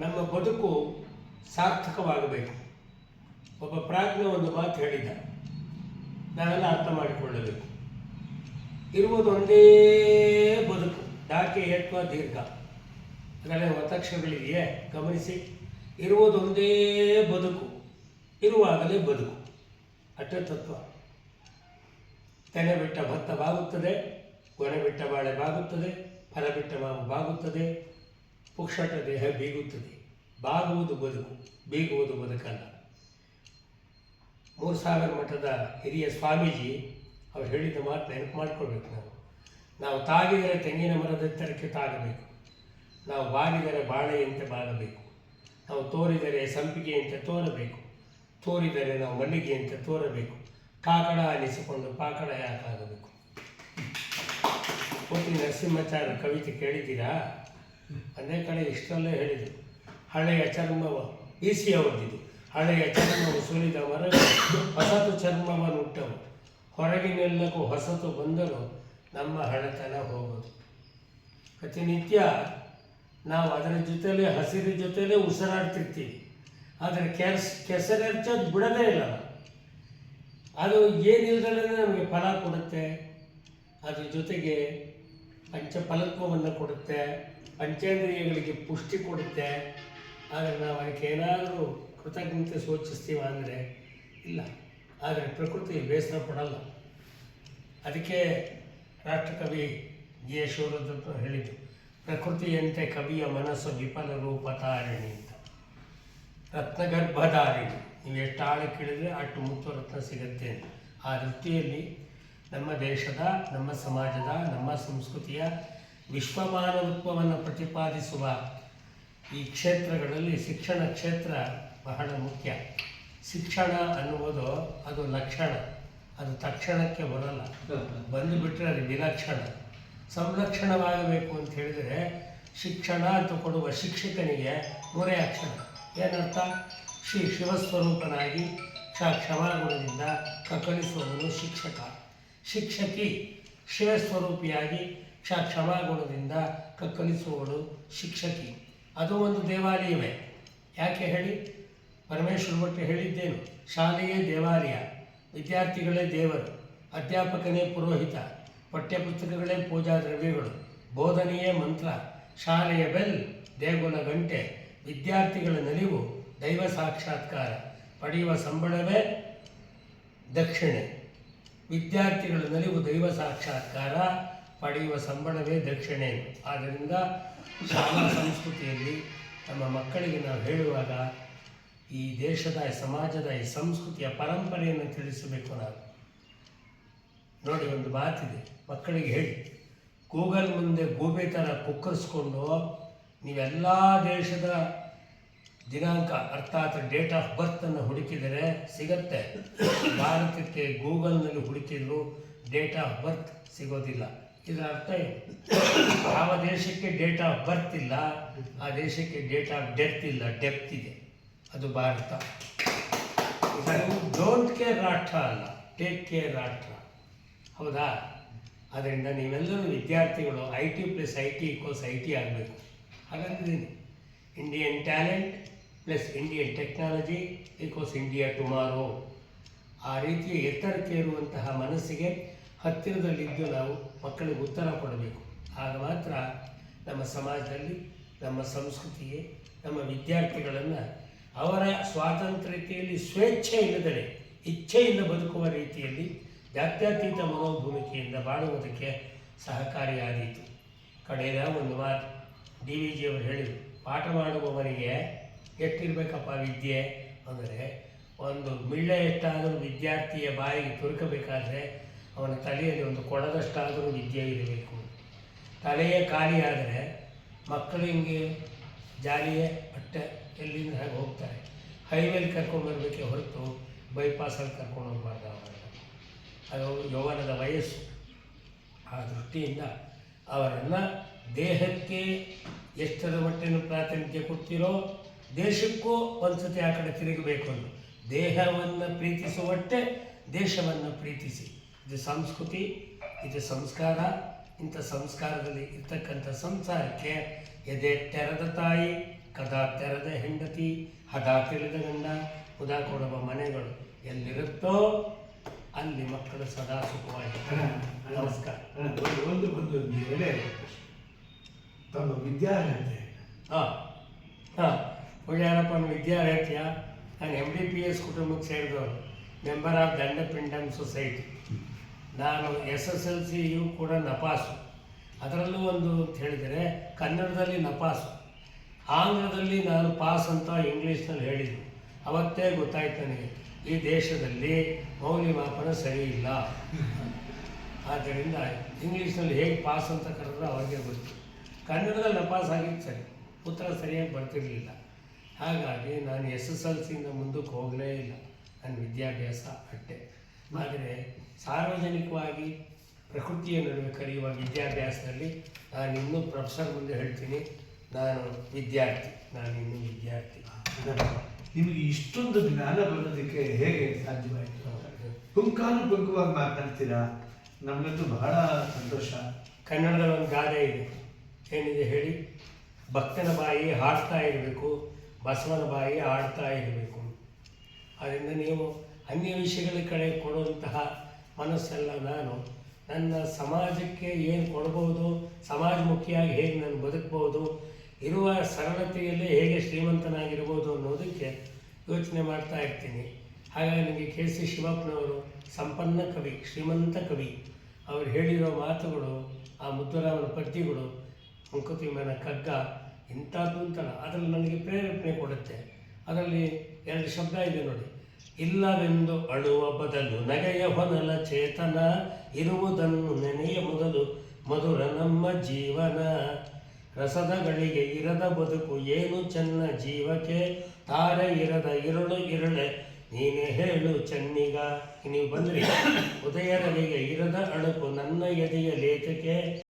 ನಮ್ಮ ಬದುಕು ಸಾರ್ಥಕವಾಗಬೇಕು. ಒಬ್ಬ ಪ್ರಾಜ್ಞ ಒಂದು ಮಾತು ಹೇಳಿದ ನಾವೆಲ್ಲ ಅರ್ಥ ಮಾಡಿಕೊಳ್ಳಬೇಕು. ಇರುವುದೊಂದೇ ಬದುಕು, ಡಾಕೆ ಎತ್ವ ದೀರ್ಘ. ಅದರಲ್ಲಿ ಒತ್ತಕ್ಷರಗಳಿದೆಯೇ? ಗಮನಿಸಿ. ಇರುವುದೊಂದೇ ಬದುಕು, ಇರುವಾಗಲೇ ಬದುಕು. ಅಟ್ಟ ತತ್ವ. ತೆನೆ ಬಿಟ್ಟ ಭತ್ತ ಬಾಗುತ್ತದೆ ಗೊನೆ ಬಿಟ್ಟ ಬಾಳೆ ಬಾಗುತ್ತದೆ, ಫಲ ಬಿಟ್ಟ ಮಾವು ಬಾಗುತ್ತದೆ ಪುಕ್ಷಟ ದೇಹ ಬೀಗುತ್ತದೆ. ಬಾಗುವುದು ಬದುಕು, ಬೀಗುವುದು ಬದುಕಲ್ಲ. ಮೂರು ಸಾವಿರ ಮಠದ ಹಿರಿಯ ಸ್ವಾಮೀಜಿ ಅವ್ರು ಹೇಳಿದ ಮಾತು ನೆನಪು ಮಾಡ್ಕೊಳ್ಬೇಕು ನಾವು? ನಾವು ತಾಗಿದರೆ ತೆಂಗಿನ ಮರದ ಎತ್ತರಕ್ಕೆ ತಾಗಬೇಕು. ನಾವು ಬಾಗಿದರೆ ಬಾಳೆಯಂತೆ ಬಾಗಬೇಕು. ನಾವು ತೋರಿದರೆ ಸಂಪಿಗೆಯಂತೆ ತೋರಬೇಕು. ತೋರಿದರೆ ನಾವು ಮಲ್ಲಿಗೆಯಂತೆ ತೋರಬೇಕು. ಕಾಕಡ ಅನಿಸಿಕೊಂಡು ಪಾಕಡ ಯಾಕಾಗಬೇಕು? ಕೋಟಿ ನರಸಿಂಹಾಚಾರ್ಯ ಕವಿತೆ ಕೇಳಿದ್ದೀರಾ? ಅದೇ ಕಡೆ ಇಷ್ಟರಲ್ಲೇ ಹೇಳಿದರು. ಹಳೆಯ ಚರ್ಮವ ಈಸಿ ಹಳೆಯ ಚರ್ಮವು ಸುಲಿದ ಮರಗಳು ಹೊಸತು ಚರ್ಮವನ್ನು ಹುಟ್ಟವು ಹೊರಗಿನೆಲ್ಲಕ್ಕೂ ಹೊಸತು ಬಂದರೂ ನಮ್ಮ ಹಳೆತನ ಹೋಗೋದು ಪ್ರತಿನಿತ್ಯ ನಾವು ಅದರ ಜೊತೆಲೇ, ಹಸಿರು ಜೊತೆಲೇ ಉಸಿರಾಡ್ತಿರ್ತೀವಿ. ಆದರೆ ಕೆಸ್ ಕೆಸರೆರ್ಚೋದು ಬಿಡೋದೇ ಇಲ್ಲ. ಅದು ಏನಿಲ್ಲದಲ್ಲೇ ನಮಗೆ ಫಲ ಕೊಡುತ್ತೆ. ಅದ್ರ ಜೊತೆಗೆ ಪಂಚಫಲತ್ವವನ್ನು ಕೊಡುತ್ತೆ. ಪಂಚೇಂದ್ರಿಯಗಳಿಗೆ ಪುಷ್ಟಿ ಕೊಡುತ್ತೆ, ಆದರೆ ನಾವು ಅದಕ್ಕೆ ಏನಾದರೂ ಕೃತಜ್ಞತೆ ಸೂಚಿಸ್ತೀವ ಅಂದರೆ ಇಲ್ಲ. ಆದರೆ ಪ್ರಕೃತಿ ಬೇಸರ ಪಡಲ್ಲ. ಅದಕ್ಕೆ ರಾಷ್ಟ್ರಕವಿ ಜಿ ಎಸ್ ಶಿವರುದ್ರಪ್ಪ ಹೇಳಿದ್ದು ಪ್ರಕೃತಿಯಂತೆ ಕವಿಯ ಮನಸ್ಸು ವಿಫಲ ರೂಪ ತಾರಿಣಿ ಅಂತ. ರತ್ನಗರ್ಭಧಾರಿಣಿ. ನೀವು ಎಷ್ಟು ಆಳಕ್ಕಿಳಿದ್ರೆ ಅಷ್ಟು ಮುತ್ತು ರತ್ನ ಸಿಗುತ್ತೆ ಅಂತ. ಆ ವೃತ್ತಿಯಲ್ಲಿ ನಮ್ಮ ದೇಶದ, ನಮ್ಮ ಸಮಾಜದ, ನಮ್ಮ ಸಂಸ್ಕೃತಿಯ ವಿಶ್ವಮಾನವತ್ವವನ್ನು ಪ್ರತಿಪಾದಿಸುವ ಈ ಕ್ಷೇತ್ರಗಳಲ್ಲಿ ಶಿಕ್ಷಣ ಕ್ಷೇತ್ರ ಬಹಳ ಮುಖ್ಯ. ಶಿಕ್ಷಣ ಅನ್ನುವುದು ಅದು ಲಕ್ಷಣ. ಅದು ತಕ್ಷಣಕ್ಕೆ ಬರಲ್ಲ. ಬಂದುಬಿಟ್ರೆ ಅದು ವಿಲಕ್ಷಣ. ಸಂರಕ್ಷಣವಾಗಬೇಕು ಅಂತ ಹೇಳಿದರೆ ಶಿಕ್ಷಣ ಅಂತ ಕೊಡುವ ಶಿಕ್ಷಕನಿಗೆ ಮೂರೇ ಅಕ್ಷರ. ಏನರ್ಥ? ಶ್ರೀ ಶಿವಸ್ವರೂಪನಾಗಿ ಕ್ಷ ಕ್ಷಮಾಗುಣದಿಂದ ಕಕ್ಕಳಿಸುವವನು ಶಿಕ್ಷಕ. ಶಿಕ್ಷಕಿ ಶಿವಸ್ವರೂಪಿಯಾಗಿ ಕ್ಷ ಕ್ಷಮಾಗುಣದಿಂದ ಕಲಿಸುವವಳು ಶಿಕ್ಷಕಿ. ಅದು ಒಂದು ದೇವಾಲಯವೇ. ಯಾಕೆ ಹೇಳಿ? ಪರಮೇಶ್ವರ ಭಟ್ ಹೇಳಿದ್ದೇನು. ಶಾಲೆಯೇ ದೇವಾಲಯ. ವಿದ್ಯಾರ್ಥಿಗಳೇ ದೇವರು. ಅಧ್ಯಾಪಕನೇ ಪುರೋಹಿತ. ಪಠ್ಯಪುಸ್ತಕಗಳೇ ಪೂಜಾ ದ್ರವ್ಯಗಳು. ಬೋಧನೆಯೇ ಮಂತ್ರ. ಶಾಲೆಯ ಬೆಲ್, ದೇಗುಲ ಗಂಟೆ. ವಿದ್ಯಾರ್ಥಿಗಳ ನಲಿವು, ದೈವ ಸಾಕ್ಷಾತ್ಕಾರ. ಪಡೆಯುವ ಸಂಬಳವೇ ದಕ್ಷಿಣೆ. ವಿದ್ಯಾರ್ಥಿಗಳ ನಲಿವು ದೈವ ಸಾಕ್ಷಾತ್ಕಾರ. ಪಡೆಯುವ ಸಂಬಳವೇ ದಕ್ಷಿಣೆ. ಆದ್ದರಿಂದ ಶಾಲಾ ಸಂಸ್ಕೃತಿಯಲ್ಲಿ ನಮ್ಮ ಮಕ್ಕಳಿಗೆ ನಾವು ಹೇಳುವಾಗ ಈ ದೇಶದ ಸಮಾಜದ, ಈ ಸಂಸ್ಕೃತಿಯ ಪರಂಪರೆಯನ್ನು ತಿಳಿಸಬೇಕು ನಾವು ನೋಡಿ, ಒಂದು ಮಾತಿದೆ. ಮಕ್ಕಳಿಗೆ ಹೇಳಿ. ಗೂಗಲ್ ಮುಂದೆ ಗೂಬೆ ಥರ ಕುಕ್ಕರಿಸ್ಕೊಂಡು ನೀವೆಲ್ಲ ದೇಶದ ದಿನಾಂಕ, ಅರ್ಥಾತ್ ಡೇಟ್ ಆಫ್ ಬರ್ತನ್ನು ಹುಡುಕಿದರೆ ಸಿಗತ್ತೆ. ಭಾರತಕ್ಕೆ ಗೂಗಲ್ನಲ್ಲಿ ಹುಡುಕಿದ್ರು ಡೇಟ್ ಆಫ್ ಬರ್ತ್ ಸಿಗೋದಿಲ್ಲ. ಇದರ ಅರ್ಥ ಯಾವ ದೇಶಕ್ಕೆ ಡೇಟ್ ಆಫ್ ಬರ್ತ್ ಇಲ್ಲ, ಆ ದೇಶಕ್ಕೆ ಡೇಟ್ ಆಫ್ ಡೆತ್ ಇಲ್ಲ ಡೆಪ್ತ್ ಇದೆ. ಅದು ಭಾರತ. ಡೋಂಟ್ ಕೇರ್ ರಾಷ್ಟ್ರ ಅಲ್ಲ ಟೇಕ್ ಕೇರ್ ರಾಷ್ಟ್ರ. ಹೌದಾ? ಅದರಿಂದ ನೀವೆಲ್ಲರೂ ವಿದ್ಯಾರ್ಥಿಗಳು I T plus I T equals I T ಆಗಬೇಕು. ಹಾಗಂತಿದ್ದೀನಿ Indian talent plus Indian technology equals India tomorrow ಆ ರೀತಿಯ ಎತ್ತರಕ್ಕೆ ಇರುವಂತಹ ಮನಸ್ಸಿಗೆ ಹತ್ತಿರದಲ್ಲಿದ್ದು ನಾವು ಮಕ್ಕಳಿಗೆ ಉತ್ತರ ಕೊಡಬೇಕು. ಆಗ ಮಾತ್ರ ನಮ್ಮ ಸಮಾಜದಲ್ಲಿ ನಮ್ಮ ಸಂಸ್ಕೃತಿಗೆ ನಮ್ಮ ವಿದ್ಯಾರ್ಥಿಗಳನ್ನು ಅವರ ಸ್ವಾತಂತ್ರ್ಯತೆಯಲ್ಲಿ ಸ್ವೇಚ್ಛೆ ಇಲ್ಲದರೆ ಇಚ್ಛೆಯಿಂದ ಬದುಕುವ ರೀತಿಯಲ್ಲಿ ಜಾತ್ಯತೀತ ಮನೋಭೂಮಿಕೆಯಿಂದ ಬಾಳುವುದಕ್ಕೆ ಸಹಕಾರಿಯಾದೀತು. ಕಡೆಯ ಒಂದು ಮಾತು. ಡಿ ವಿ ಜಿಯವರು ಹೇಳಿದರು, ಪಾಠ ಮಾಡುವವರಿಗೆ ಎಷ್ಟಿರಬೇಕಪ್ಪ ವಿದ್ಯೆ? ಅಂದರೆ, ಒಂದು ಮಿಳ್ಳೆ ಎಷ್ಟಾದರೂ ವಿದ್ಯಾರ್ಥಿಯ ಬಾಯಿಗೆ ತುರುಕಬೇಕಾದ್ರೆ ಅವನ ತಲೆಯಲ್ಲಿ ಒಂದು ಕೊಡದಷ್ಟಾದರೂ ವಿದ್ಯೆ ಇರಬೇಕು. ತಲೆಯೇ ಖಾಲಿಯಾದರೆ ಮಕ್ಕಳು ಹಿಂಗೆ ಜಾಲಿಯೇ ಬಟ್ಟೆ ಎಲ್ಲಿಂದ ಹಾಗೆ ಹೋಗ್ತಾರೆ? ಹೈವೇಲಿ ಕರ್ಕೊಂಡ್ಬರ್ಬೇಕೆ ಹೊರತು ಬೈಪಾಸಲ್ಲಿ ಕರ್ಕೊಂಡು ಹೋಗ್ಬಾರ್ದು ಅವರನ್ನು. ಅದು ಯೌವನದ ವಯಸ್ಸು. ಆ ದೃಷ್ಟಿಯಿಂದ ಅವರನ್ನು ದೇಹಕ್ಕೆ ಎಷ್ಟರ ಮಟ್ಟಿನ ಪ್ರಾತಿನಿಧ್ಯ ಕೊಡ್ತೀರೋ ದೇಶಕ್ಕೂ ಒಂದ್ಸತಿ ಆ ಕಡೆ ತಿರುಗಬೇಕು ಅಂತ ದೇಹವನ್ನು ಪ್ರೀತಿಸುವಷ್ಟೇ ದೇಶವನ್ನು ಪ್ರೀತಿಸಿ. ಇದು ಸಂಸ್ಕೃತಿ ಇದು ಸಂಸ್ಕಾರ. ಇಂಥ ಸಂಸ್ಕಾರದಲ್ಲಿ ಇರ್ತಕ್ಕಂಥ ಸಂಸಾರಕ್ಕೆ ಎದೆ ತೆರೆದ ತಾಯಿ ಕದಾ ತೆರೆದ ಹೆಂಡತಿ ಹದ ತಿಳಿದ ಗಂಡ ಉದಾ ಕೊಡುವ ಮನೆಗಳು ಎಲ್ಲಿರುತ್ತೋ ಅಲ್ಲಿ ಮಕ್ಕಳು ಸದಾ ಸುಖವಾಗಿ ನಮಸ್ಕಾರ. ಒಂದು ವೇಳೆ ತಮ್ಮ ವಿದ್ಯಾರ್ಹತೆ. ಹಾಂ ಹಾಂ ಪೂಜಾರಪ್ಪನ ವಿದ್ಯಾರ್ಹತೆಯ ನಾನು ಎಂ ಡಿ ಪಿ ಎಸ್ ಕುಟುಂಬಕ್ಕೆ ಸೇರಿದವರು ಮೆಂಬರ್ ಆಫ್ ದಂಡಪಿಂಡಮ್ ಸೊಸೈಟಿ ನಾನು ಎಸ್ ಎಸ್ ಎಲ್ ಸಿಯು ಕೂಡ ನಪಾಸು. ಅದರಲ್ಲೂ ಒಂದು ಅಂತ ಹೇಳಿದರೆ ಕನ್ನಡದಲ್ಲಿ ನಪಾಸು. ಆಂಗ್ಲದಲ್ಲಿ ನಾನು ಪಾಸ್ ಅಂತ ಇಂಗ್ಲೀಷ್ನಲ್ಲಿ ಹೇಳಿದ್ದು. ಅವತ್ತೇ ಗೊತ್ತಾಯ್ತು ನನಗೆ. ಈ ದೇಶದಲ್ಲಿ ಮೌಲ್ಯಮಾಪನ ಸರಿ ಇಲ್ಲ ಆದ್ದರಿಂದ ಇಂಗ್ಲೀಷ್ನಲ್ಲಿ ಹೇಗೆ ಪಾಸ್ ಅಂತ ಕರೆದ್ರೆ ಅವ್ರಿಗೆ ಗೊತ್ತು. ಕನ್ನಡದಲ್ಲಿ ನಪಾಸ್ ಆಗಿದ್ದು ಸರಿ. ಉತ್ತರ ಸರಿಯಾಗಿ ಬರ್ತಿರಲಿಲ್ಲ. ಹಾಗಾಗಿ ನಾನು ಎಸ್ ಎಸ್ ಎಲ್ ಸಿಯಿಂದ ಮುಂದಕ್ಕೆ ಹೋಗಲೇ ಇಲ್ಲ. ನನ್ನ ವಿದ್ಯಾಭ್ಯಾಸ ಅಟ್ಟೆ. ಆದರೆ ಸಾರ್ವಜನಿಕವಾಗಿ ಪ್ರಕೃತಿಯ ನಡುವೆ ಕರೆಯುವ ವಿದ್ಯಾಭ್ಯಾಸದಲ್ಲಿ ನಾನು ಇನ್ನೂ ಪ್ರೊಫೆಸರ್ ಮುಂದೆ ಹೇಳ್ತೀನಿ. ನಾನು ವಿದ್ಯಾರ್ಥಿ ನಾನು ಇನ್ನೂ ವಿದ್ಯಾರ್ಥಿ ನಿಮಗೆ ಇಷ್ಟೊಂದು ಜ್ಞಾನ ಬರೋದಕ್ಕೆ ಹೇಗೆ ಸಾಧ್ಯವಾಯಿತು? ಪುಂಖಾನುಪುಂಖವಾಗಿ ಮಾತಾಡ್ತೀರಾ? ನಮಗಂತೂ ಬಹಳ ಸಂತೋಷ. ಕನ್ನಡದಲ್ಲಿ ಒಂದು ಗಾದೆ ಇದೆ. ಏನಿದೆ ಹೇಳಿ? ಭಕ್ತನ ಬಾಯಿ ಹಾಡ್ತಾ ಇರಬೇಕು ಬಸವನ ಬಾಯಿ ಆಡ್ತಾ ಇರಬೇಕು. ಅದರಿಂದ ನೀವು ಅನ್ಯ ವಿಷಯಗಳ ಕಡೆ ಕೊಡುವಂತಹ ಮನಸ್ಸೆಲ್ಲ ನಾನು. ನನ್ನ ಸಮಾಜಕ್ಕೆ ಏನು ಕೊಡ್ಬೋದು ಸಮಾಜಮುಖಿಯಾಗಿ ಹೇಗೆ ನಾನು ಬದುಕ್ಬೋದು, ಇರುವ ಸರಳತೆಯಲ್ಲೇ ಹೇಗೆ ಶ್ರೀಮಂತನಾಗಿರ್ಬೋದು ಅನ್ನೋದಕ್ಕೆ ಯೋಚನೆ ಮಾಡ್ತಾ ಇರ್ತೀನಿ. ಹಾಗಾಗಿ ನನಗೆ ಕೆ ಸಿ ಶಿವಪ್ಪನವರು ಸಂಪನ್ನ ಕವಿ, ಶ್ರೀಮಂತ ಕವಿ, ಅವರು ಹೇಳಿರೋ ಮಾತುಗಳು, ಆ ಮುದ್ದುರಾಮನ ಪದ್ಯಗಳು, ಮಂಕುತಿಮ್ಮನ ಕಗ್ಗ ಇಂಥದ್ದು ಅಂತಲ್ಲ ಅದರಲ್ಲಿ ನನಗೆ ಪ್ರೇರೇಪಣೆ ಕೊಡುತ್ತೆ. ಅದರಲ್ಲಿ ಎರಡು ಶಬ್ದ ಇದೆ ನೋಡಿ. ಇಲ್ಲವೆಂದು ಅಳುವ ಬದಲು ನಗೆಯ ಹೊನಲ ಚೇತನ ಇರುವುದನ್ನು ನೆನೆಯ ಮೊದಲು ಮಧುರ ನಮ್ಮ ಜೀವನ. ರಸದಗಳಿಗೆ ಇರದ ಬದುಕು ಏನು ಚೆನ್ನ ಜೀವಕ್ಕೆ? ತಾರೆ ಇರದ ಇರುಳು ಇರುಳೆ, ನೀನೇ ಹೇಳು ಚೆನ್ನಿಗ. ನೀವು ಬಂದ್ರಿ. ಉದಯ ಇರದ ಅಣುಕು ನನ್ನ ಎದೆಯ ಲೇಖಕ್ಕೆ.